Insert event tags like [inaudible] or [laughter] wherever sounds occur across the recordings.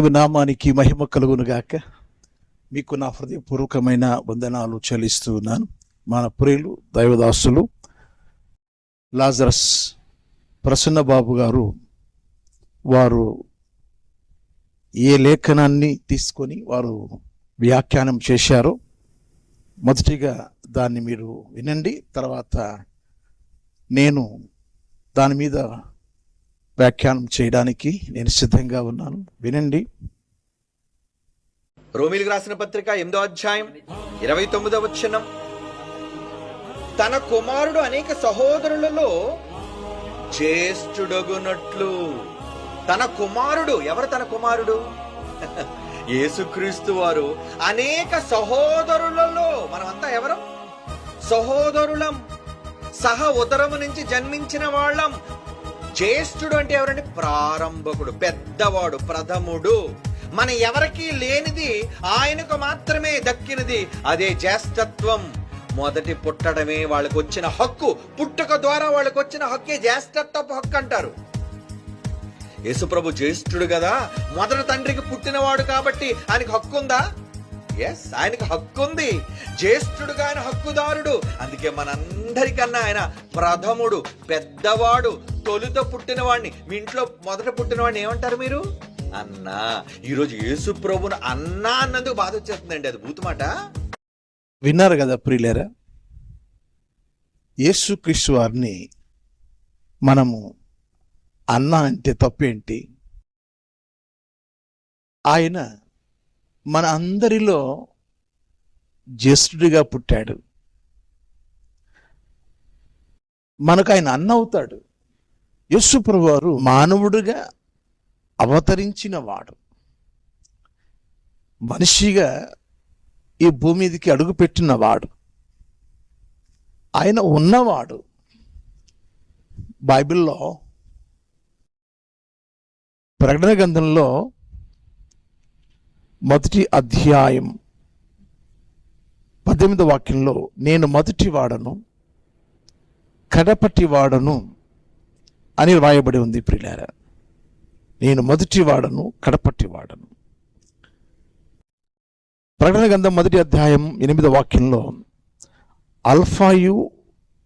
దేవి నామానికి మహిమ కలుగునుగాక మీకు నా హృదయపూర్వకమైన వందనాలు చెల్లిస్తూ ఉన్నాను. మన ప్రియులు దైవదాసులు లాజరస్ ప్రసన్న బాబు గారు వారు ఏ లేఖనాన్ని తీసుకొని వారు వ్యాఖ్యానం చేశారో మొదటిగా దాన్ని మీరు వినండి. తర్వాత నేను దాని మీద వ్యాఖ్యానం చేయడానికి నేను సిద్ధంగా ఉన్నాను. వినండి. రోమిలు రాసిన పత్రిక ఎనిమిదో అధ్యాయం ఇరవై తొమ్మిదవ వచనం. తన కుమారుడు అనేక సహోదరులలో జ్యేష్ఠుడగునట్లు. తన కుమారుడు ఎవరు తన కుమారుడు? [laughs] యేసుక్రీస్తు వారు. అనేక సహోదరులలో మనమంతా ఎవరు? సహోదరులం. సహ ఉదరము నుంచి జన్మించిన వాళ్ళం. జ్యేష్ఠుడు అంటే ఎవరండి? ప్రారంభకుడు పెద్దవాడు ప్రథముడు. మన ఎవరికీ లేనిది ఆయనకు మాత్రమే దక్కినది. అదే జ్యేష్ఠత్వం. మొదటి పుట్టడమే వాళ్ళకు వచ్చిన హక్కు. పుట్టుక ద్వారా వాళ్ళకు వచ్చిన హక్కే జ్యేష్ఠత్వపు హక్కు అంటారు. యేసుప్రభు జ్యేష్ఠుడు కదా. మొదటి తండ్రికి పుట్టినవాడు కాబట్టి ఆయనకు హక్కు ఉందా ఎస్ ఆయనకు హక్కు ఉంది జ్యేష్ఠుడుగా ఆయన హక్కుదారుడు. అందుకే మనందరికన్నా ఆయన ప్రథముడు పెద్దవాడు. తొలుత పుట్టినవాడిని మీ ఇంట్లో మొదట పుట్టినవాడిని ఏమంటారు మీరు? అన్నా ఈరోజు యేసు ప్రభును అన్నా అన్నందుకు బాధ వచ్చేస్తుందండి. అది బూతుమాట విన్నారు కదా ప్రియులరా? యేసుక్రీస్తు వారిని మనము అన్న అంటే తప్పేంటి ఆయన మన అందరిలో జ్యేష్ఠుడిగా పుట్టాడు. మనకు ఆయన అన్న అవుతాడు. యేసు ప్రభువారు వారు మానవుడిగా అవతరించిన వాడు మనిషిగా ఈ భూమి మీదకి అడుగుపెట్టిన వాడు ఆయన ఉన్నవాడు. బైబిల్లో ప్రకటన గ్రంథంలో మొదటి అధ్యాయం పద్దెనిమిది వాక్యంలో నేను మొదటి వాడను కడపటి వాడను అని రాయబడి ఉంది ప్రిలార. నేను మొదటి వాడను కడపటి వాడను. ప్రకటన గ్రంథం మొదటి అధ్యాయం ఎనిమిదో వాక్యంలో అల్ఫాయు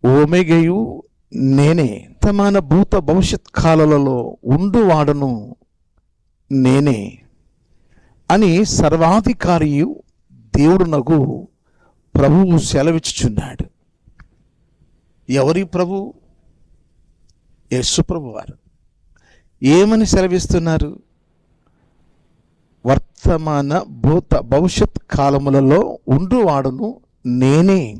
ఓమెగయు నేనే తమాన భూత భవిష్యత్ కాలాలలో ఉండువాడను నేనే అని సర్వాధికారియు దేవుడునకు ప్రభువు సెలవిచ్చుచున్నాడు. ఎవరి ప్రభు? యేసు వారు ఏమని సెలవిస్తున్నారు? వర్తమాన భూత భవిష్యత్ కాలములలో ఉండువాడును నేనే.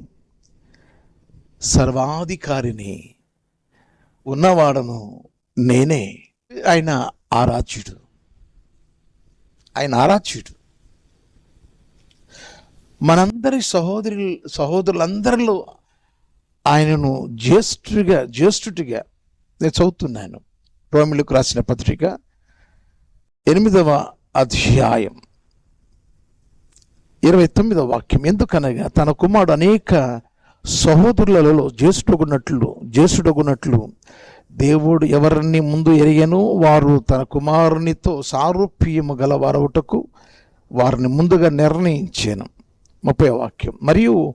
సర్వాధికారిని ఉన్నవాడను నేనే. ఆయన ఆరాధ్యుడు. ఆయన ఆరాధ్యుడు. మనందరి సహోదరు సహోదరులందరిలో ఆయనను జ్యేష్ఠుడిగా జ్యేష్ఠుడిగా నేను చదువుతున్నాను. రోమిలకు రాసిన పత్రిక ఎనిమిదవ అధ్యాయం. ఇరవై తొమ్మిదవ వాక్యం. ఎందుకనగా తన కుమారుడు అనేక సహోదరులలో జ్యేష్ఠుడుగున్నట్లు జ్యేష్ఠుడుగున్నట్లు దేవుడు ఎవరిని ముందు ఎరిగను? వారు తన కుమారునితో సారూప్యము గల వారవుటకు వారిని ముందుగా నిర్ణయించాను. ముప్పై వాక్యం. మరియు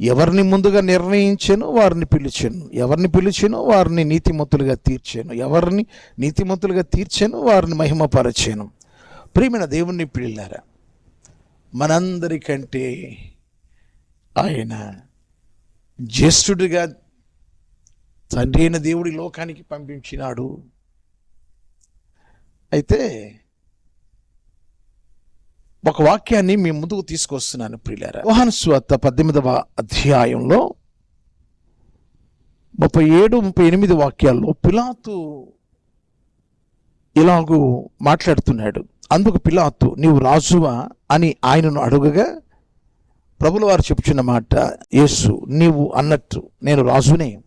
ఎవరిని ముందుగా నిర్ణయించాను వారిని పిలిచాను. ఎవరిని పిలిచాను వారిని నీతిమంతులుగా తీర్చాను. ఎవరిని నీతిమంతులుగా తీర్చాను వారిని మహిమపరచాను. ప్రియమైన దేవుణ్ణి పిల్లారా మనందరికంటే ఆయన జ్యేష్ఠుడిగా తండ్రి అయిన దేవుడి లోకానికి పంపించినాడు. అయితే ఒక వాక్యాన్ని మీ ముందుకు తీసుకొస్తున్నాను ప్రియులారా. యోహాను స్వార్త పద్దెనిమిదవ అధ్యాయంలో ముప్పై ఏడు ముప్పై ఎనిమిది వాక్యాల్లో పిలాతు ఇలాగూ మాట్లాడుతున్నాడు. అందుకు పిలాతు నీవు రాజువా? అని ఆయనను అడుగగా ప్రభుల వారు చెప్పుచున్న మాట యేసు నీవు అన్నట్టు నేను రాజునే.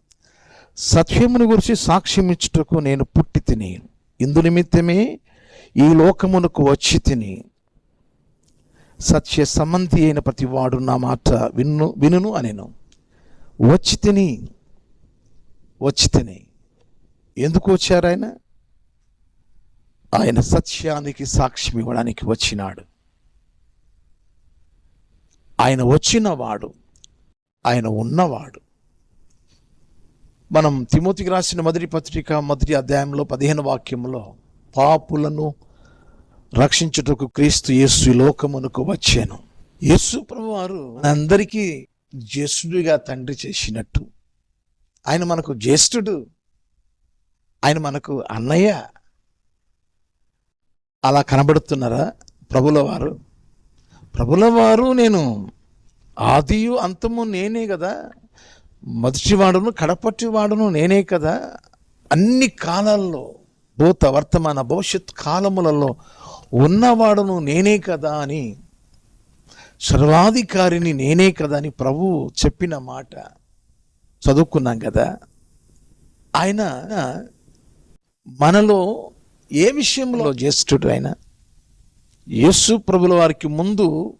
సత్యముని గురించి సాక్ష్యం ఇచ్చుటకు నేను పుట్టి తిని ఇందు నిమిత్తమే ఈ లోకమునకు వచ్చి తిని సత్య సంబంధి అయిన ప్రతివాడు నా మాట విన్ను వినును అనేను. వచ్చి తిని వచ్చి తిని. ఎందుకు వచ్చారు ఆయన? ఆయన సత్యానికి సాక్ష్యం ఇవ్వడానికి వచ్చినాడు. ఆయన వచ్చినవాడు ఆయన ఉన్నవాడు. మనం తిమోతికి రాసిన మొదటి పత్రిక మొదటి అధ్యాయంలో పదిహేను వాక్యంలో పాపులను రక్షించుటకు క్రీస్తు యేసు లోకమునకు వచ్చాను. యేసు ప్రభువారు అందరికీ జ్యేష్ఠుడిగా తండ్రి చేసినట్టు. ఆయన మనకు జ్యేష్ఠుడు. ఆయన మనకు అన్నయ్య. అలా కనబడుతున్నారా ప్రభుల వారు ప్రభుల వారు నేను ఆదియు అంతము నేనే కదా. మొదటివాడును కడపటివాడును నేనే కదా. అన్ని కాలాల్లో భూత వర్తమాన భవిష్యత్ కాలములలో ఉన్నవాడును నేనే కదా అని సర్వాధికారిని నేనే కదా అని ప్రభు చెప్పిన మాట చదువుకున్నాం కదా. ఆయన మనలో ఏ విషయంలో జ్యేష్ఠుడు ఆయన యేసు ప్రభుల వారికి ముందు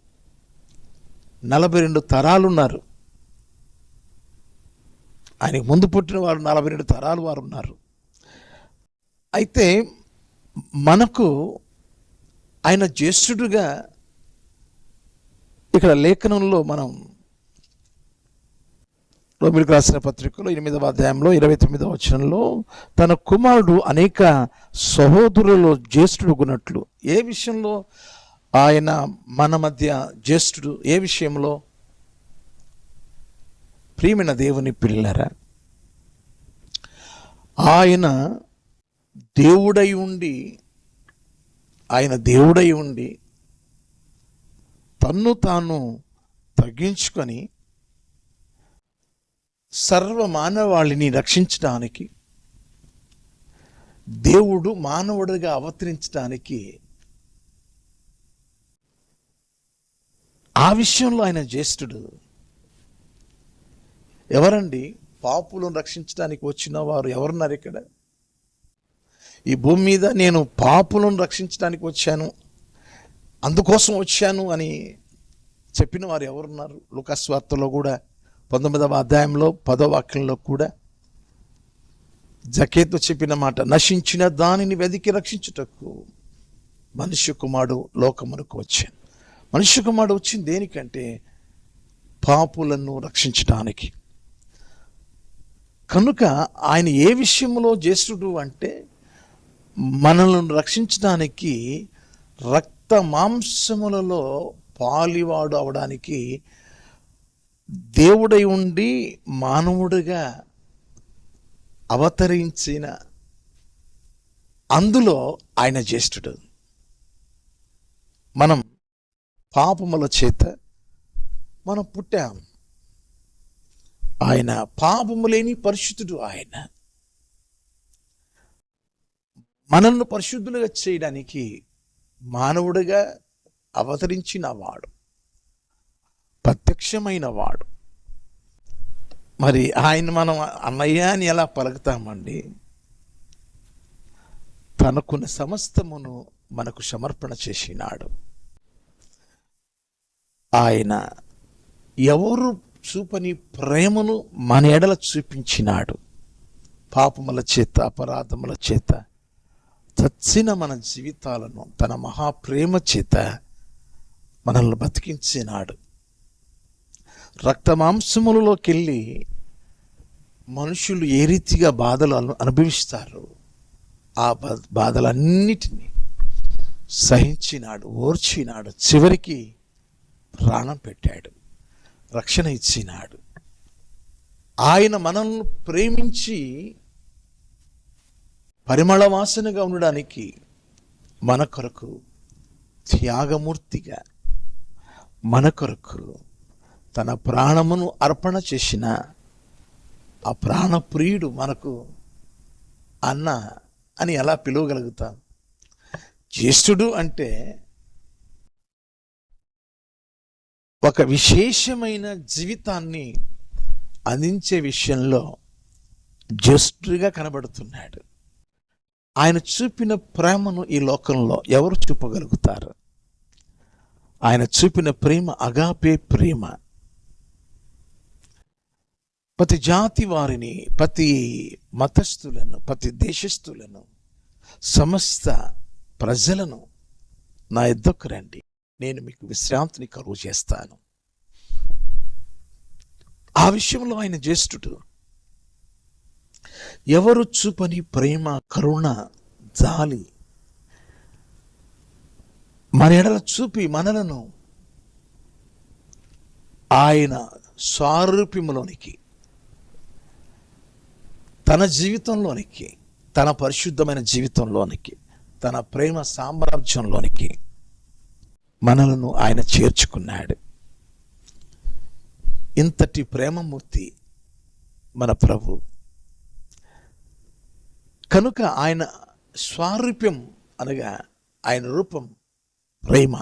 నలభై రెండు తరాలు ఉన్నారు. ఆయనకు ముందు పుట్టిన వారు నలభై రెండు తరాలు వారు ఉన్నారు. అయితే మనకు ఆయన జ్యేష్ఠుడుగా ఇక్కడ లేఖనంలో మనం రోమిలకు రాసిన పత్రికలో ఎనిమిదవ అధ్యాయంలో ఇరవై తొమ్మిదవ వచనంలో తన కుమారుడు అనేక సహోదరులలో జ్యేష్ఠుడుగున్నట్లు ఏ విషయంలో? ఆయన మన మధ్య జ్యేష్ఠుడు ఏ విషయంలో? ప్రియమైన దేవుని పిల్లరా ఆయన దేవుడై ఉండి ఆయన దేవుడై ఉండి తన్ను తాను తగ్గించుకొని సర్వ మానవాళిని రక్షించడానికి దేవుడు మానవుడిగా అవతరించడానికి ఆ విషయంలో ఆయన జ్యేష్ఠుడు. ఎవరండి? పాపులను రక్షించడానికి వచ్చిన వారు ఎవరున్నారు ఇక్కడ? ఈ భూమి మీద నేను పాపులను రక్షించడానికి వచ్చాను అందుకోసం వచ్చాను అని చెప్పిన వారు ఎవరున్నారు? లుకస్వార్తలో కూడా పంతొమ్మిదవ అధ్యాయంలో పదో వాక్యంలో కూడా జకేతు చెప్పిన మాట నశించిన దానిని వెదికి రక్షించుటకు మనుష్య కుమారుడు లోకమునకు వచ్చాను. మనుష్య కుమారుడు వచ్చింది దేనికంటే పాపులను రక్షించడానికి కనుక ఆయన ఏ విషయంలో జ్యేష్ఠుడు అంటే మనల్ని రక్షించడానికి రక్త మాంసములలో పాలివాడు అవడానికి దేవుడై ఉండి మానవుడిగా అవతరించిన అందులో ఆయన జ్యేష్ఠుడు. మనం పాపముల చేత మనం పుట్టాం. ఆయన పాపము లేని పరిశుద్ధుడు ఆయన. మనల్ని పరిశుద్ధులుగా చేయడానికి మానవుడిగా అవతరించిన వాడు ప్రత్యక్షమైన వాడు. మరి ఆయన మనం అన్నయ్య అని ఎలా పలుకుతామండి? తనకున్న సమస్తమును మనకు సమర్పణ చేసినాడు. ఆయన ఎవరు చూపని ప్రేమను మన ఎడల చూపించినాడు. పాపముల చేత అపరాధముల చేత చచ్చిన మన జీవితాలను తన మహాప్రేమ చేత మనల్ని బతికించినాడు రక్తమాంసములలోకి వెళ్ళి మనుషులు ఏ రీతిగా బాధలు అనుభవిస్తారు ఆ బా- బాధలన్నిటినీ సహించినాడు ఓర్చినాడు చివరికి ప్రాణం పెట్టాడు రక్షణ ఇచ్చినాడు ఆయన మనల్ని ప్రేమించి పరిమళ వాసనగా ఉండడానికి మన కొరకు త్యాగమూర్తిగా మన కొరకు తన ప్రాణమును అర్పణ చేసిన ఆ ప్రాణప్రియుడు మనకు అన్న అని ఎలా పిలవగలుగుతాం? జ్యేష్ఠుడు అంటే ఒక విశేషమైన జీవితాన్ని అందించే విషయంలో జ్యేష్ఠుడిగా కనబడుతున్నాడు. ఆయన చూపిన ప్రేమను ఈ లోకంలో ఎవరు చూపగలుగుతారు? ఆయన చూపిన ప్రేమ అగాపే ప్రేమ. ప్రతి జాతి వారిని ప్రతి మతస్థులను ప్రతి దేశస్థులను సమస్త ప్రజలను నా ఇద్దరు రండి. నేను మీకు విశ్రాంతిని కలుగు చేస్తాను ఆ విషయంలో ఆయన జ్యేష్ఠుడు ఎవరు చూపని ప్రేమ కరుణ జాలి? మన ఎడల చూపి మనలను ఆయన స్వారూప్యములోనికి తన జీవితంలోనికి తన పరిశుద్ధమైన జీవితంలోనికి తన ప్రేమ సామ్రాజ్యంలోనికి మనలను ఆయన చేర్చుకున్నాడు. ఇంతటి ప్రేమమూర్తి మన ప్రభు. కనుక ఆయన స్వారూప్యం అనగా ఆయన రూపం ప్రేమ.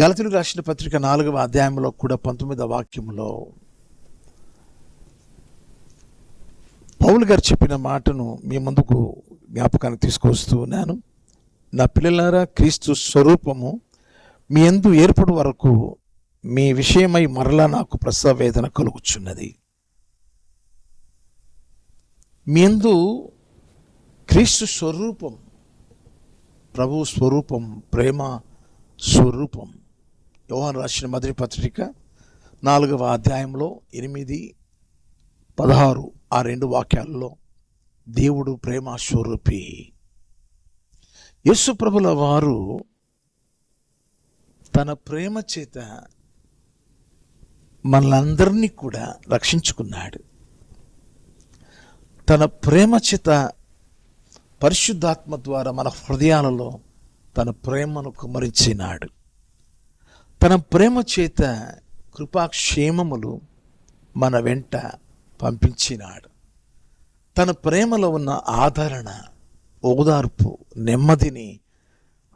గలతులు రాసిన పత్రిక నాలుగవ అధ్యాయంలో కూడా పంతొమ్మిదవ వాక్యంలో పౌలు గారు చెప్పిన మాటను మీ ముందుకు జ్ఞాపకానికి తీసుకొస్తూ ఉన్నాను. నా పిల్లలారా క్రీస్తు స్వరూపము మీ ఎందు ఏర్పడు వరకు మీ విషయమై మరలా నాకు ప్రసవ వేదన కలుగుచున్నది. మీ ఎందు క్రీస్తు స్వరూపం ప్రభు స్వరూపం ప్రేమ స్వరూపం. యోహన్ రాసిన మొదటి పత్రిక నాలుగవ అధ్యాయంలో ఎనిమిది పదహారు ఆ రెండు వాక్యాల్లో దేవుడు ప్రేమ స్వరూపి. యేసు ప్రభుల వారు తన ప్రేమ చేత మనందరినీ కూడా రక్షించుకున్నాడు. తన ప్రేమ చేత పరిశుద్ధాత్మ ద్వారా మన హృదయాలలో తన ప్రేమను కుమరించినాడు. తన ప్రేమ చేత కృపాక్షేమములు మన వెంట పంపించినాడు. తన ప్రేమలో ఉన్న ఆదరణ ఓదార్పు నెమ్మదిని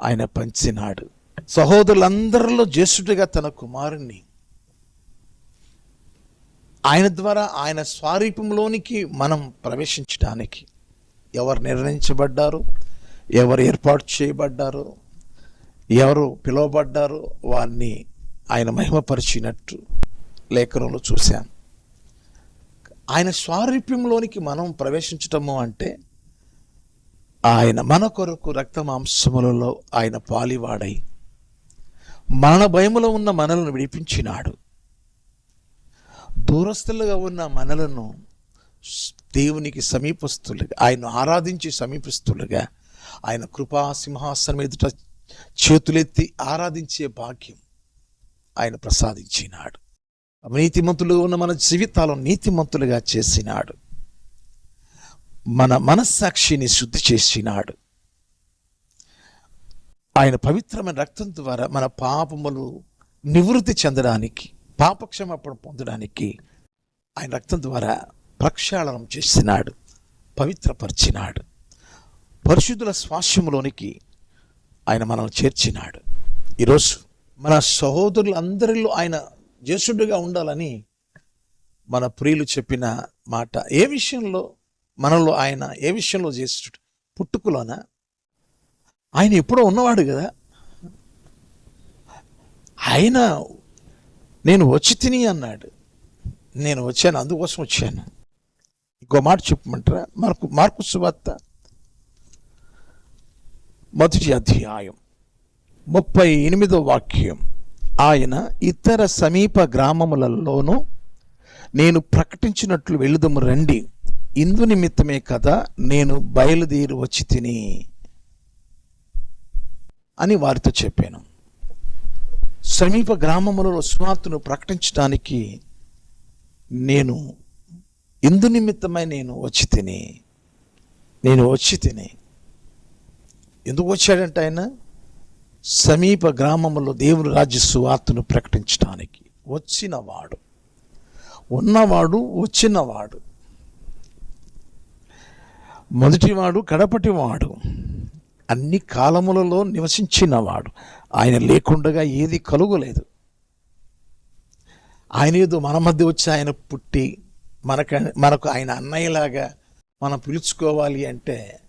ఆయన పంచినాడు. సహోదరులందరిలో జ్యేష్ఠుడిగా తన కుమారుణ్ణి ఆయన ద్వారా ఆయన స్వారూప్యంలోనికి మనం ప్రవేశించడానికి ఎవరు నిర్ణయించబడ్డారు? ఎవరు ఏర్పాటు చేయబడ్డారు? ఎవరు పిలువబడ్డారు? వారిని ఆయన మహిమపరిచినట్టు లేఖనంలో చూశాం. ఆయన స్వారూప్యంలోనికి మనం ప్రవేశించటము అంటే ఆయన మన కొరకు రక్త మాంసములలో ఆయన పాలివాడై మరణ భయములో ఉన్న మనలను విడిపించినాడు. దూరస్తులుగా ఉన్న మనలను దేవునికి సమీపస్తులుగా ఆయన ఆరాధించి సమీపిస్తులుగా ఆయన కృపా సింహాసనం ఎదుట చేతులెత్తి ఆరాధించే భాగ్యం ఆయన ప్రసాదించినాడు. నీతిమంతులుగా ఉన్న మన జీవితాలను నీతిమంతులుగా చేసినాడు. మన మనస్సాక్షిని శుద్ధి చేసినాడు. ఆయన పవిత్రమైన రక్తం ద్వారా మన పాపములు నివృత్తి చెందడానికి పాపక్షమాపణ పొందడానికి ఆయన రక్తం ద్వారా ప్రక్షాళనం చేసినాడు పవిత్రపరిచినాడు. పరిశుద్ధుల స్వాస్యములోనికి ఆయన మనల్ని చేర్చినాడు. ఈరోజు మన సహోదరులందరిలో ఆయన జ్యేష్ఠుడిగా ఉండాలని మన ప్రియులు చెప్పిన మాట. ఏ విషయంలో? మనలో ఆయన ఏ విషయంలో జ్యేష్ఠుడు పుట్టుకులోన? ఆయన ఎప్పుడో ఉన్నవాడు కదా. ఆయన నేను వచ్చి తిని అన్నాడు. నేను వచ్చాను అందుకోసం వచ్చాను. ఇంకో మాట చెప్పమంటారా? మార్కు మార్కు సువార్త మొదటి అధ్యాయం ముప్పై ఎనిమిదో వాక్యం. ఆయన ఇతర సమీప గ్రామములలోనూ నేను ప్రకటించినట్లు వెళుదము రండి. ఇందు నిమిత్తమే కదా నేను బయలుదేరి వచ్చి తిని అని వారితో చెప్పాను. సమీప గ్రామములలో సువార్తను ప్రకటించడానికి నేను ఇందు నిమిత్తమై నేను వచ్చి తిని నేను వచ్చి తిని. ఎందుకు వచ్చాడంటే ఆయన? సమీప గ్రామంలో దేవుని రాజ్య సువార్తను ప్రకటించడానికి వచ్చినవాడు. ఉన్నవాడు వచ్చినవాడు. మొదటివాడు కడపటివాడు. అన్ని కాలములలో నివసించినవాడు. ఆయన లేకుండగా ఏది కలుగలేదు. ఆయన ఏదో మన మధ్య వచ్చి ఆయన పుట్టి మనక మనకు ఆయన అన్నయ్యలాగా మనం పిలుచుకోవాలి అంటే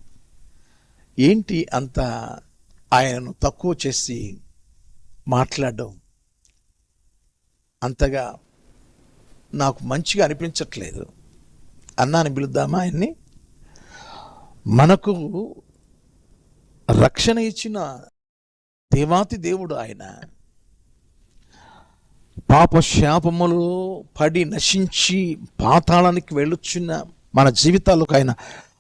ఏంటి అంత ఆయనను తక్కువ చేసి మాట్లాడడం? అంతగా నాకు మంచిగా అనిపించట్లేదు. అన్నాని పిలుద్దామా ఆయన్ని? మనకు రక్షణ ఇచ్చిన దేవాతి దేవుడు ఆయన. పాప శాపములో పడి నశించి పాతాళానికి వెళ్ళొచ్చిన మన జీవితాలకు ఆయన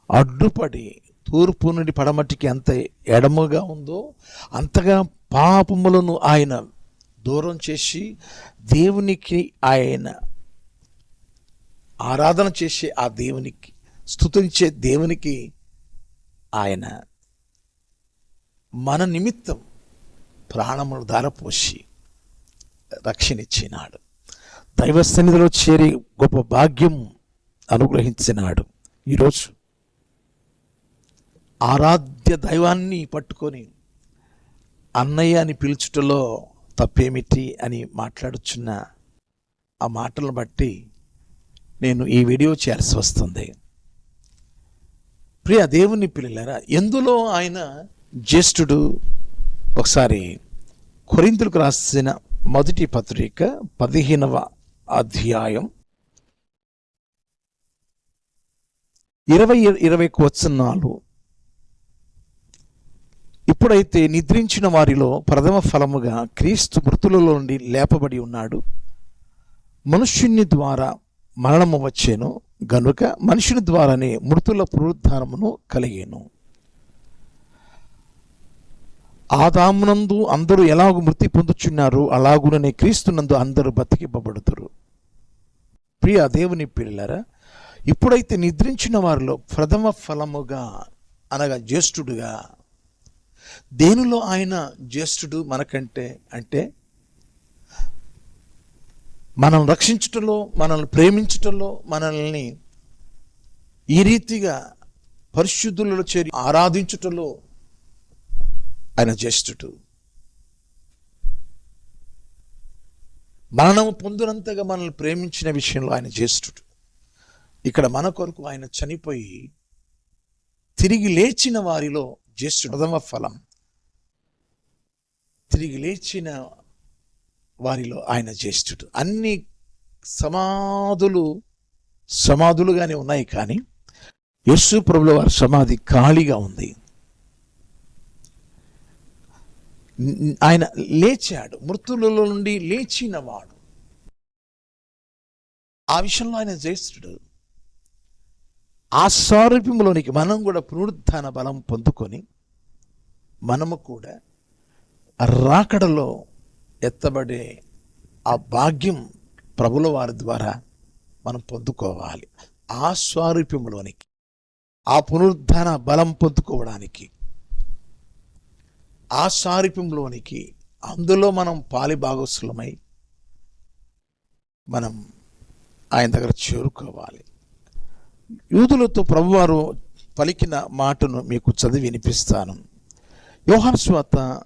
అడ్డుపడి తూర్పు నుండి పడమటికి ఎంత ఎడముగా ఉందో అంతగా పాపములను ఆయన దూరం చేసి దేవునికి ఆయన ఆరాధన చేసే ఆ దేవునికి స్తుతించే దేవునికి ఆయన మన నిమిత్తం ప్రాణములు ధారపోసి రక్షణిచ్చినాడు దైవ సన్నిధిలో చేరి గొప్ప భాగ్యం అనుగ్రహించినాడు. ఈరోజు ఆరాధ్య దైవాన్ని పట్టుకొని అన్నయ్య అని పిలుచుటలో తప్పేమిటి అని మాట్లాడుచున్న ఆ మాటలను బట్టి నేను ఈ వీడియో చేయాల్సి వస్తుంది. ప్రియ దేవుని పిల్లలారా ఎందులో ఆయన జ్యేష్ఠుడు ఒకసారి కొరింతులకు రాసిన మొదటి పత్రిక పదిహేనవ అధ్యాయం ఇరవై ఇరవై వచనాలు ఇప్పుడైతే నిద్రించిన వారిలో ప్రథమ ఫలముగా క్రీస్తు మృతులలో నుండి లేపబడి ఉన్నాడు. మనుష్యుని ద్వారా మరణము వచ్చేను గనుక మనుషుని ద్వారానే మృతుల పునరుద్ధానమును కలిగేను. ఆదామునందు అందరూ ఎలాగ మృతి పొందుచున్నారు అలాగుననే క్రీస్తునందు అందరూ బతికింపబడుతురు ప్రియ దేవుని పిల్లరా ఇప్పుడైతే నిద్రించిన వారిలో ప్రథమ ఫలముగా అనగా జ్యేష్ఠుడుగా దేనిలో ఆయన జ్యేష్ఠుడు మనకంటే అంటే మనం రక్షించుటలో మనల్ని ప్రేమించుటలో మనల్ని ఈ రీతిగా పరిశుద్ధులలో చేరి ఆరాధించుటలో ఆయన జ్యేష్ఠుడు. మరణం పొందినంతగా మనల్ని ప్రేమించిన విషయంలో ఆయన జ్యేష్ఠుడు. ఇక్కడ మన కొరకు ఆయన చనిపోయి తిరిగి లేచిన వారిలో జ్యేష్ఠుడు ప్రథమ ఫలం. తిరిగి లేచిన వారిలో ఆయన జ్యేష్ఠుడు. అన్ని సమాధులు సమాధులుగానే ఉన్నాయి కానీ యస్సు ప్రభుల వారి సమాధి ఖాళీగా ఉంది న్- ఆయన లేచాడు. మృతులలో నుండి లేచినవాడు. ఆ విషయంలో ఆయన జ్యేష్ఠుడు. ఆ సారూప్యంలోనికి మనం కూడా పునరుద్ధాన బలం పొందుకొని మనము కూడా రాకడలో ఎత్తబడే ఆ భాగ్యం ప్రభుల వారి ద్వారా మనం పొందుకోవాలి. ఆ స్వారూప్యంలోనికి ఆ పునరుద్ధాన బలం పొందుకోవడానికి ఆ సారూప్యంలోనికి అందులో మనం పాలి భాగస్సులమై మనం ఆయన దగ్గర చేరుకోవాలి. యూదులతో ప్రభువారు పలికిన మాటను మీకు చదివి వినిపిస్తాను. యోహాను స్వాత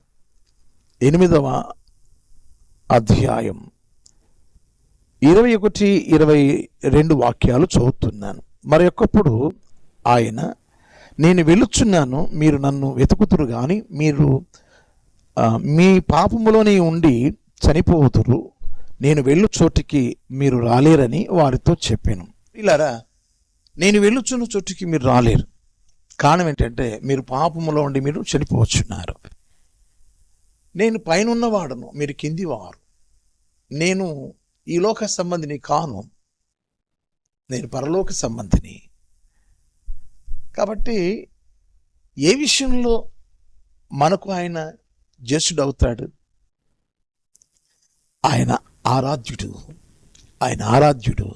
ఎనిమిదవ అధ్యాయం ఇరవై ఒకటి ఇరవై రెండు వాక్యాలు చదువుతున్నాను. మరి ఒకప్పుడు ఆయన నేను వెళ్ళుచున్నాను మీరు నన్ను వెతుకుతురు కానీ మీరు మీ పాపములోనే ఉండి చనిపోతురు నేను వెళ్ళు చోటికి మీరు రాలేరని వారితో చెప్పాను. ఇలారా నేను వెళ్ళుచున్న చోటికి మీరు రాలేరు. కారణం ఏంటంటే మీరు పాపములో ఉండి మీరు చనిపోవచ్చున్నారు నేను పైన ఉన్నవాడను మీరు కింది వారు నేను ఈ లోక సంబంధిని కాను నేను పరలోక సంబంధిని. కాబట్టి ఏ విషయంలో మనకు ఆయన జ్యేష్ఠుడు అవుతాడు? ఆయన ఆరాధ్యుడు ఆయన ఆరాధ్యుడు.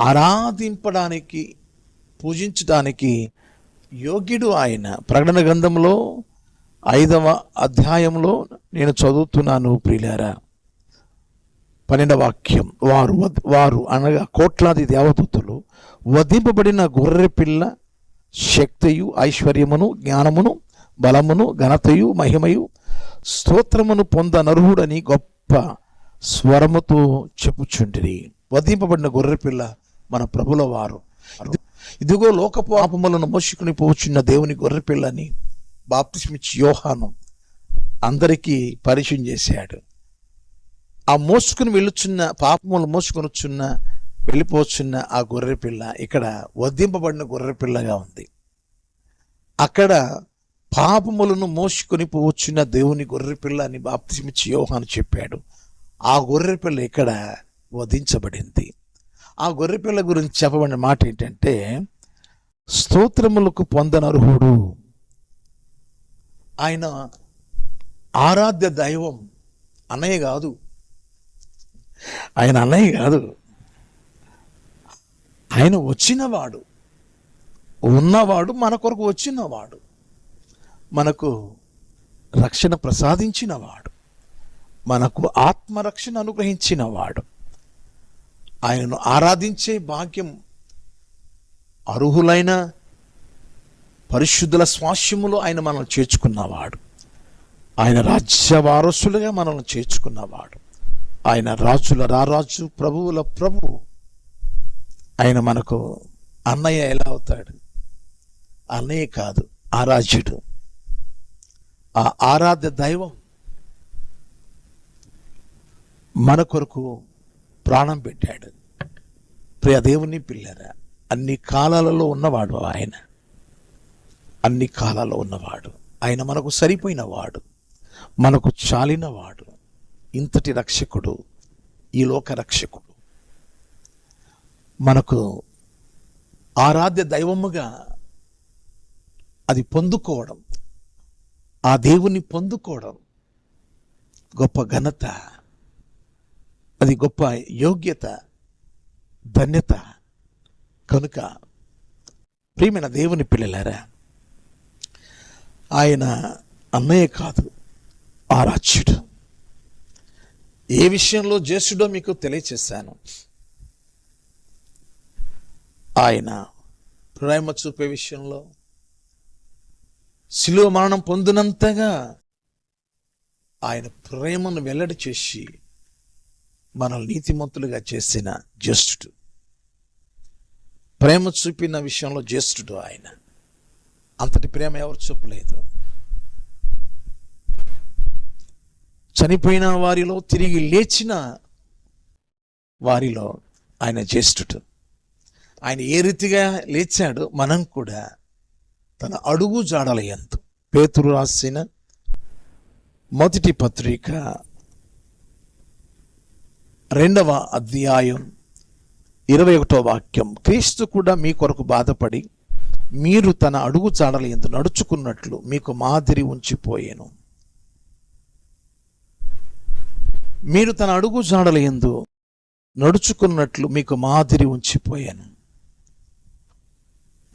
ఆరాధింపడానికి పూజించడానికి యోగ్యుడు ఆయన. ప్రకటన గ్రంథంలో ఐదవ అధ్యాయంలో నేను చదువుతున్నాను ప్రియులారా. పన్నెండవ వాక్యం. వారు వద్- వారు అనగా కోట్లాది దేవదూతులు వధింపబడిన గొర్రె పిల్ల శక్తియు ఐశ్వర్యమును జ్ఞానమును బలమును ఘనతయు మహిమయు స్తోత్రమును పొంద నరుడని గొప్ప స్వరముతో చెప్పుచుండిరి. వధింపబడిన గొర్రె పిల్ల మన ప్రభుల వారు. ఇదిగో లోక పాపములను మోసుకుని పోచున్న దేవుని గొర్రె పిల్లని బాప్తిస్మిచ్చి యోహాను అందరికీ పరిచయం చేశాడు. ఆ మోసుకుని వెళ్ళుచున్న పాపములు మోసుకొని వచ్చున్న వెళ్ళిపోచున్న ఆ గొర్రె పిల్ల ఇక్కడ వధింపబడిన గొర్రె పిల్లగా ఉంది. అక్కడ పాపములను మోసుకొని పోవచ్చున్న దేవుని గొర్రె పిల్ల అని బాప్తిమిచ్చి యోహాను చెప్పాడు. ఆ గొర్రెపిల్ల ఇక్కడ వధించబడింది. ఆ గొర్రె పిల్ల గురించి చెప్పబడిన మాట ఏంటంటే స్తోత్రములకు పొందనర్హుడు. ఆయన ఆరాధ్య దైవం అన్నయ్య కాదు. ఆయన అన్నయ్య కాదు. ఆయన వచ్చినవాడు. ఉన్నవాడు మన కొరకు వచ్చినవాడు. మనకు రక్షణ ప్రసాదించినవాడు. మనకు ఆత్మరక్షణ అనుగ్రహించినవాడు. ఆయనను ఆరాధించే భాగ్యం అర్హులైన పరిశుద్ధుల స్వాస్యములో ఆయన మనల్ని చేర్చుకున్నవాడు. ఆయన రాజ్య వారసులుగా మనల్ని చేర్చుకున్నవాడు. ఆయన రాజుల రారాజు ప్రభువుల ప్రభువు ఆయన మనకు అన్నయ్య ఎలా అవుతాడు? అన్నయ్య కాదు ఆరాధ్యుడు. ఆ ఆరాధ్య దైవం మన కొరకు ప్రాణం పెట్టాడు. ప్రియ దేవుని పిల్లరా అన్ని కాలాలలో ఉన్నవాడు ఆయన. అన్ని కాలాల్లో ఉన్నవాడు. ఆయన మనకు సరిపోయినవాడు మనకు చాలినవాడు. ఇంతటి రక్షకుడు ఈ లోక రక్షకుడు. మనకు ఆరాధ్య దైవముగా అది పొందుకోవడం ఆ దేవుని పొందుకోవడం గొప్ప ఘనత అది గొప్ప యోగ్యత ధన్యత. కనుక ప్రియమైన దేవుని పిల్లలారా ఆయన అన్నయ్య కాదు ఆరాధ్యుడు. ఏ విషయంలో జ్యేష్ఠుడో మీకు తెలియచేశాను? ఆయన ప్రేమ చూపే విషయంలో శిలువ మరణం పొందినంతగా ఆయన ప్రేమను వెల్లడి చేసి మనల్ని నీతిమంతులుగా చేసిన జ్యేష్ఠుడు. ప్రేమ చూపిన విషయంలో జ్యేష్ఠుడు ఆయన. అంతటి ప్రేమ ఎవరు చూపలేదు. చనిపోయిన వారిలో తిరిగి లేచిన వారిలో ఆయన జ్యేష్ఠుడు. ఆయన ఏ రీతిగా లేచాడు మనం కూడా తన అడుగు జాడల ఎందు పేతురు రాసిన మొదటి పత్రిక రెండవ అధ్యాయం ఇరవై ఒకటో వాక్యం. క్రీస్తు కూడా మీ కొరకు బాధపడి మీరు తన అడుగు చాడల ఎందు నడుచుకున్నట్లు మీకు మాదిరి ఉంచిపోయాను. మీరు తన అడుగు జాడల ఎందు నడుచుకున్నట్లు మీకు మాదిరి ఉంచిపోయాను.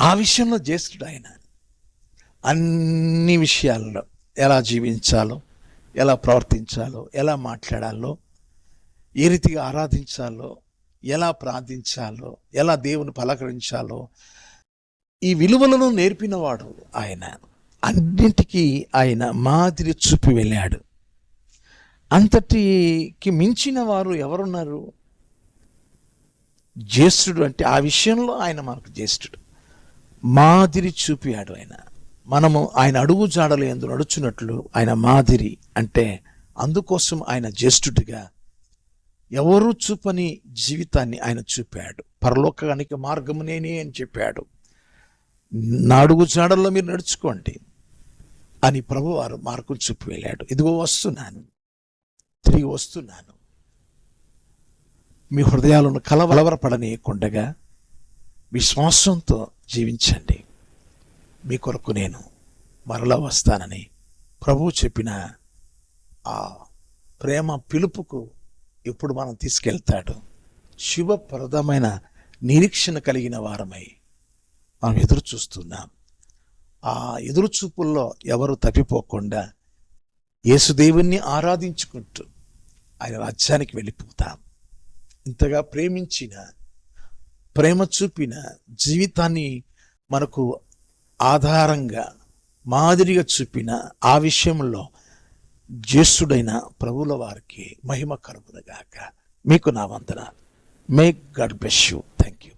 ఆ విషయంలో జ్యేష్ఠుడు ఆయన అన్ని విషయాల్లో ఎలా జీవించాలో ఎలా ప్రవర్తించాలో ఎలా మాట్లాడాలో ఏ రీతిగా ఆరాధించాలో ఎలా ప్రార్థించాలో ఎలా దేవుని పలకరించాలో ఈ విలువలను నేర్పినవాడు ఆయన. అన్నింటికీ ఆయన మాదిరి చూపి వెళ్ళాడు. అంతటికి మించిన వారు ఎవరున్నారు? జ్యేష్ఠుడు అంటే ఆ విషయంలో ఆయన మనకు జ్యేష్ఠుడు. మాదిరి చూపాడు ఆయన. మనము ఆయన అడుగు జాడలు ఎందు నడుచున్నట్లు ఆయన మాదిరి అంటే అందుకోసం ఆయన జ్యేష్ఠుడిగా ఎవరు చూపని జీవితాన్ని ఆయన చూపాడు. పరలోకానికి మార్గము నేనే అని చెప్పాడు. నా అడుగు జాడల్లో మీరు నడుచుకోండి అని ప్రభువారు మార్గం చూపి వెళ్ళాడు. ఇదిగో వస్తున్నాను. తిరిగి వస్తున్నాను. మీ హృదయాలను కలవలవరపడనీయకుండగా విశ్వాసంతో జీవించండి. మీ కొరకు నేను మరలా వస్తానని ప్రభువు చెప్పిన ఆ ప్రేమ పిలుపుకు ఇప్పుడు మనం తీసుకెళ్తాడు. శుభప్రదమైన నిరీక్షణ కలిగిన వారమై మనం ఎదురు చూస్తున్నాం ఆ ఎదురుచూపుల్లో ఎవరు తప్పిపోకుండా యేసుదేవుణ్ణి ఆరాధించుకుంటూ ఆయన రాజ్యానికి వెళ్ళిపోతాం. ఇంతగా ప్రేమించిన ప్రేమ చూపిన జీవితాన్ని మనకు ఆధారంగా మాదిరిగా చూపిన ఆ విషయంలో జ్యేష్ఠుడైన ప్రభుల వారికి మహిమ కలుగునగాక. మీకు నా వందన may God bless you thank you